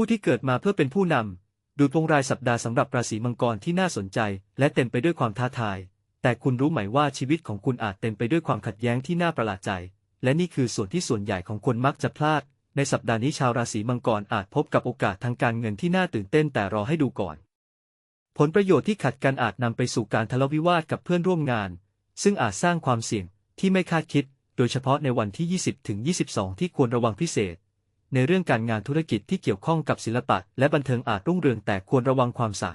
ผู้ที่เกิดมาเพื่อเป็นผู้นำ ดูดวงรายสัปดาห์สำหรับราศีมังกรที่น่าสนใจ และเต็มไปด้วยความท้าทาย แต่คุณรู้ไหมว่าชีวิตของคุณอาจเต็มไปด้วยความขัดแย้งที่น่าประหลาดใจ และนี่คือส่วนที่ส่วนใหญ่ของคนมักจะพลาด ในสัปดาห์นี้ชาวราศีมังกรอาจพบกับโอกาสทางการเงินที่น่าตื่นเต้นแต่รอให้ดูก่อน ผลประโยชน์ที่ขัดกันอาจนำไปสู่การทะเลาะวิวาทกับเพื่อนร่วมงาน ซึ่งอาจสร้างความเสี่ยงที่ไม่คาดคิด โดยเฉพาะในวันที่ 20ถึง22 ที่ควรระวังพิเศษ ในเรื่องการงานธุรกิจที่เกี่ยวข้องกับศิลปะ และบันเทิงอาจรุ่งเรืองแต่ควรระวังความสา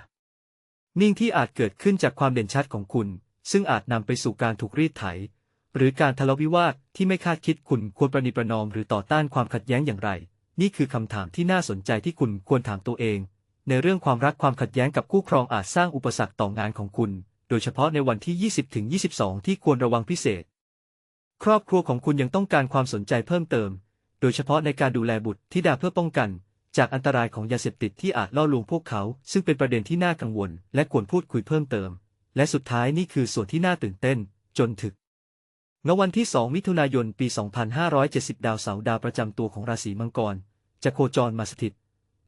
นิ่งที่อาจเกิดขึ้นจากความเด่นชัดของคุณ ซึ่งอาจนำไปสู่การถูกรีดไถ หรือการทะเลาะวิวาทที่ไม่คาดคิดคุณควรประนีประนอมหรือต่อต้านความขัดแย้งอย่างไร นี่คือคำถามที่น่าสนใจที่คุณควรถามตัวเอง ในเรื่องความรักความขัดแย้งกับคู่ครองอาจสร้างอุปสรรคต่องานของคุณ โดยเฉพาะในวันที่ 20ถึง22 ที่ควรระวังพิเศษ ครอบครัวของคุณยังต้องการความสนใจเพิ่มเติม โดยเฉพาะในการดูแลบุตรที่ดาเพื่อป้องกัน จากอันตรายของยาเสพติดที่อาจล่อลวงพวกเขา ซึ่งเป็นประเด็นที่น่ากังวล และควรพูดคุยเพิ่มเติม และสุดท้ายนี่คือส่วนที่น่าตื่นเต้น จนถึกณวันที่ 2 มิถุนายน ปี 2570 ดาวเสาร์ดาวประจำตัวของราศีมังกร จะโคจรมาสถิต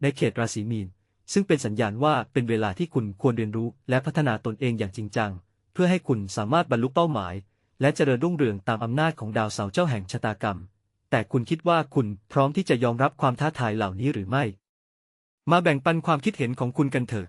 ในเขตราศีมีน ซึ่งเป็นสัญญาณว่าเป็นเวลาที่คุณควรเรียนรู้ และพัฒนาตนเองอย่างจริงจัง เพื่อให้คุณสามารถบรรลุเป้าหมาย และเจริญรุ่งเรืองตามอำนาจของดาวเสาร์เจ้าแห่งชะตากรรม แต่คุณคิดว่าคุณพร้อมที่จะยอมรับความท้าทายเหล่านี้หรือไม่ มาแบ่งปันความคิดเห็นของคุณกันเถอะ